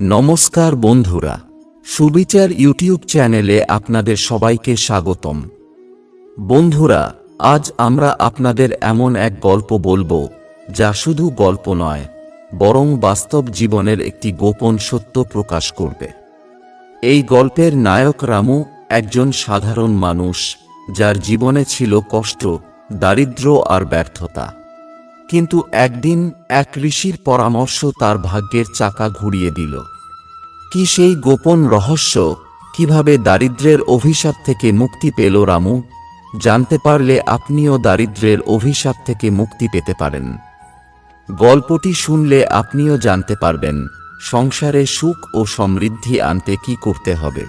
নমস্কার বন্ধুরা, সুবিচার ইউটিউব চ্যানেলে আপনাদের সবাইকে স্বাগতম। বন্ধুরা, আজ আমরা আপনাদের এমন এক গল্প বলব, যা শুধু গল্প নয়, বরং বাস্তব জীবনের একটি গোপন সত্য প্রকাশ করবে। এই গল্পের নায়ক রামু একজন সাধারণ মানুষ, যার জীবনে ছিল কষ্ট, দারিদ্র্য আর ব্যর্থতা। কিন্তু একদিন এক ঋষির পরামর্শ তার ভাগ্যের চাকা ঘুরিয়ে দিল। কি সেই গোপন রহস্য? কীভাবে দারিদ্র্যের অভিশাপ থেকে মুক্তি পেল রামু? জানতে পারলে আপনিও দারিদ্র্যের অভিশাপ থেকে মুক্তি পেতে পারেন। গল্পটি শুনলে আপনিও জানতে পারবেন, সংসারে সুখ ও সমৃদ্ধি আনতে কি করতে হবে।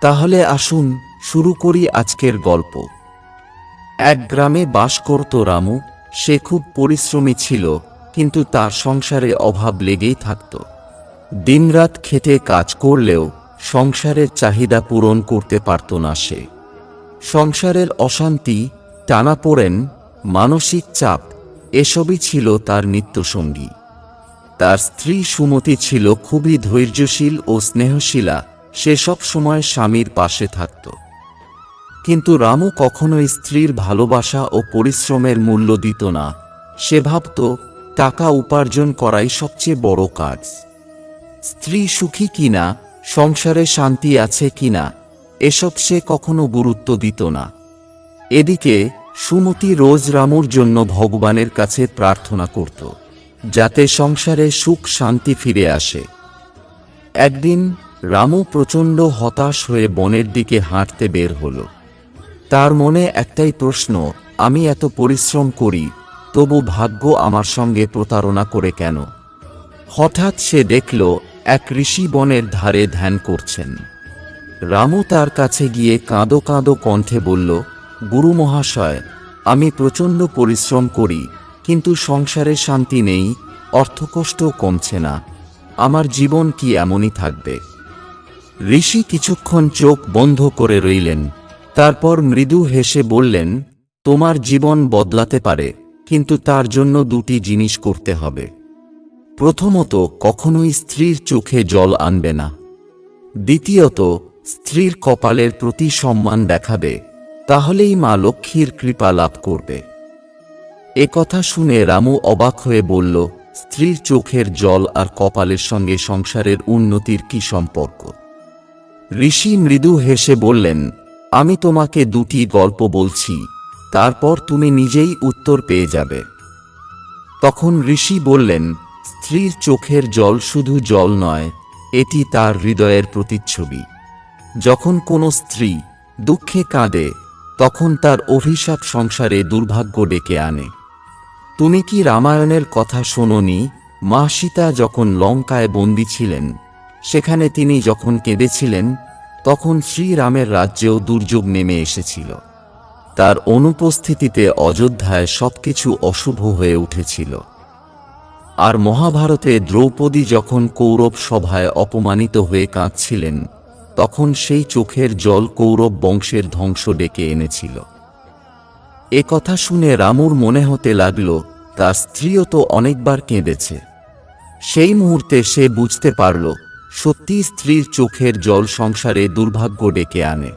তাহলে আসুন শুরু করি আজকের গল্প। এক গ্রামে বাস করত রামু। সে খুব পরিশ্রমী ছিল, কিন্তু তার সংসারে অভাব লেগেই থাকত। দিনরাত খেটে কাজ করলেও সংসারের চাহিদা পূরণ করতে পারত না সে। সংসারের অশান্তি, টানাপোড়েন, মানসিক চাপ, এসবই ছিল তার নিত্যসঙ্গী। তার স্ত্রী সুমতি ছিল খুবই ধৈর্যশীল ও স্নেহশীলা, সে সব সময় স্বামীর পাশে থাকত। কিন্তু রামু কখনোই স্ত্রীর ভালোবাসা ও পরিশ্রমের মূল্য দিত না। সে ভাবত, টাকা উপার্জন করাই সবচেয়ে বড় কাজ। স্ত্রী সুখী কিনা, সংসারে শান্তি আছে কিনা, এসব সে কখনো গুরুত্ব দিত না। এদিকে, সুমতি রোজ রামুর জন্য ভগবানের কাছে প্রার্থনা করত, যাতে সংসারে সুখ শান্তি ফিরে আসে। একদিন, রামু প্রচণ্ড হতাশ হয়ে বনের দিকে হাঁটতে বের হলো। তার মনে একটাই প্রশ্ন, আমি এত পরিশ্রম করি, তবু ভাগ্য আমার সঙ্গে প্রতারণা করে কেন? হঠাৎ সে দেখল, এক ঋষি বনের ধারে ধ্যান করছেন। রামু তার কাছে গিয়ে কাঁদো কাঁদো কণ্ঠে বলল, গুরু মহাশয়, আমি প্রচণ্ড পরিশ্রম করি, কিন্তু সংসারে শান্তি নেই অর্থকষ্টও কমছে না, আমার জীবন কি এমনই থাকবে? ঋষি কিছুক্ষণ চোখ বন্ধ করে রইলেন। তারপর মৃদু হেসে বললেন, তোমার জীবন বদলাতে পারে, কিন্তু তার জন্য দুটি জিনিস করতে হবে। প্রথমত, কখনোই স্ত্রীর চোখে জল আনবে না। দ্বিতীয়ত, স্ত্রীর কপালের প্রতি সম্মান দেখাবে, তাহলেই মা লক্ষ্মীর কৃপা লাভ করবে। এ কথা শুনে রামু অবাক হয়ে বলল, স্ত্রীর চোখের জল আর কপালের সঙ্গে সংসারের উন্নতির কি সম্পর্ক? ঋষি মৃদু হেসে বললেন আমি তোমাকে দুটি গল্প বলছি, তারপর তুমি নিজেই উত্তর পেয়ে যাবে। তখন ঋষি বললেন, স্ত্রীর চোখের জল শুধু জল নয়, এটি তার হৃদয়ের প্রতিচ্ছবি। যখন কোনো স্ত্রী দুঃখে কাঁদে, তখন তার অভিশাপ সংসারে দুর্ভাগ্য ডেকে আনে। তুমি কি রামায়ণের কথা শোনোনি? মা সীতা যখন লঙ্কায় বন্দী ছিলেন, সেখানে তিনি যখন কেঁদেছিলেন তখন শ্রীরামের রাজ্যেও দুর্যোগ নেমে এসেছিল। তার অনুপস্থিতিতে অযোধ্যায় সবকিছু অশুভ হয়ে উঠেছিল। আর মহাভারতে দ্রৌপদী যখন কৌরব সভায় অপমানিত হয়ে কাঁদছিলেন, তখন সেই চোখের জল কৌরব বংশের ধ্বংস ডেকে এনেছিল। এ কথা শুনে রামুর মনে হতে লাগল, তার স্ত্রীও তো অনেকবার কেঁদেছে। সেই মুহূর্তে সে বুঝতে পারল সত্যি স্ত্রীর চোখের জল সংসারে দুর্ভাগ্য ডেকে আনে।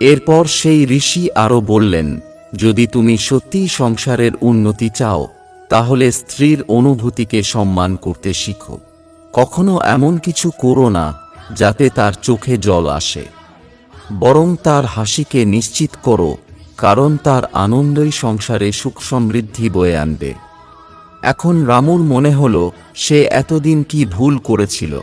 এরপর সেই ঋষি আরও বললেন, যদি তুমি সত্যিই সংসারের উন্নতি চাও, তাহলে স্ত্রীর অনুভূতিকে সম্মান করতে শিখো। কখনো এমন কিছু করো না, যাতে তার চোখে জল আসে। বরং তার হাসিকে নিশ্চিত করো, কারণ তার আনন্দই সংসারে সুখ সমৃদ্ধি বয়ে আনবে। এখন রামুর মনে হল, সে এতদিন কি ভুল করেছিল।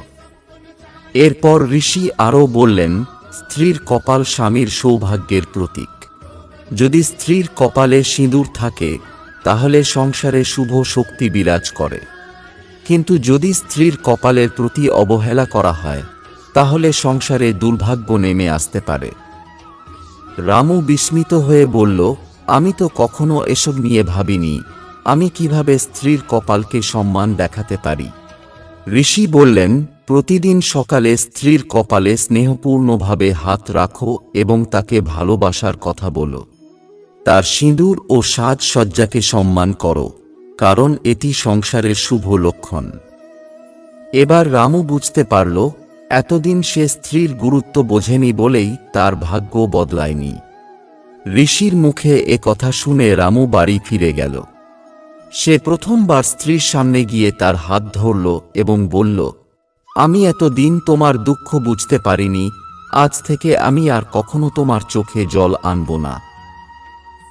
এরপর ঋষি আরও বললেন, স্ত্রীর কপাল স্বামীর সৌভাগ্যের প্রতীক। যদি স্ত্রীর কপালে সিঁদুর থাকে, তাহলে সংসারে শুভ শক্তি বিরাজ করে। কিন্তু যদি স্ত্রীর কপালের প্রতি অবহেলা করা হয়, তাহলে সংসারে দুর্ভাগ্য নেমে আসতে পারে। রামু বিস্মিত হয়ে বলল, আমি তো কখনো এসব নিয়ে ভাবিনি। আমি কীভাবে স্ত্রীর কপালকে সম্মান দেখাতে পারি? ঋষি বললেন প্রতিদিন সকালে স্ত্রীর কপালে স্নেহপূর্ণভাবে হাত রাখো এবং তাকে ভালোবাসার কথা বলো। তার সিঁদুর ও সাজসজ্জাকে সম্মান করো, কারণ এটি সংসারের শুভ লক্ষণ। এবার রামু বুঝতে পারল, এতদিন সে স্ত্রীর গুরুত্ব বোঝেনি বলেই তার ভাগ্য বদলায়নি। ঋষির মুখে এ কথা শুনে রামু বাড়ি ফিরে গেল। সে প্রথমবার স্ত্রীর সামনে গিয়ে তার হাত ধরল এবং বলল আমি এতদিন তোমার দুঃখ বুঝতে পারিনি, আজ থেকে আমি আর কখনো তোমার চোখে জল আনব না।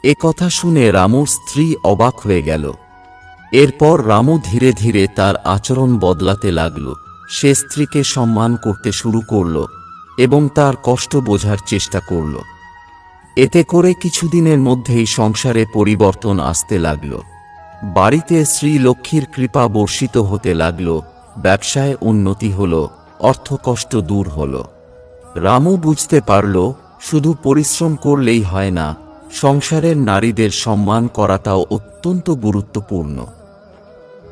এ কথা শুনে রামুর স্ত্রী অবাক হয়ে গেল। এরপর রামু ধীরে ধীরে তার আচরণ বদলাতে লাগল। সে স্ত্রীকে সম্মান করতে শুরু করল এবং তার কষ্ট বোঝার চেষ্টা করল। এতে করে কিছুদিনের মধ্যেই সংসারে পরিবর্তন আসতে লাগল। বাড়িতে শ্রী লক্ষ্মীর কৃপা বর্ষিত হতে লাগল ব্যবসায় উন্নতি হল, অর্থকষ্ট দূর হল। রামু বুঝতে পারল, শুধু পরিশ্রম করলেই হয় না, সংসারের নারীদের সম্মান করাটাও অত্যন্ত গুরুত্বপূর্ণ।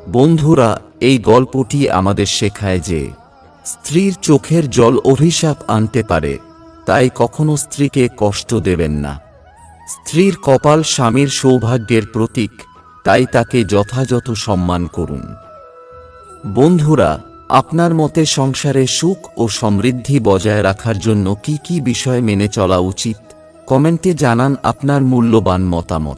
বন্ধুরা, এই গল্পটি আমাদের শেখায় যে, স্ত্রীর চোখের জল অভিশাপ আনতে পারে, তাই কখনো স্ত্রীকে কষ্ট দেবেন না। স্ত্রীর কপাল স্বামীর সৌভাগ্যের প্রতীক, তাই তাকে যথাযথ সম্মান করুন। বন্ধুরা, আপনার মতে সংসারে সুখ ও সমৃদ্ধি বজায় রাখার জন্য কি কি বিষয় মেনে চলা উচিত? কমেন্টে জানান আপনার মূল্যবান মতামত।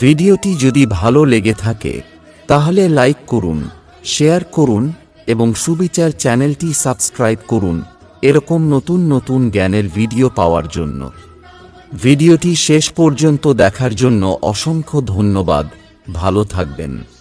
ভিডিওটি যদি ভালো লেগে থাকে, তাহলে লাইক করুন, শেয়ার করুন এবং সুবিচার চ্যানেলটি সাবস্ক্রাইব করুন। এরকম নতুন নতুন জ্ঞানের ভিডিও পাওয়ার জন্য। ভিডিওটি শেষ পর্যন্ত দেখার জন্য অসংখ্য ধন্যবাদ। ভালো থাকবেন।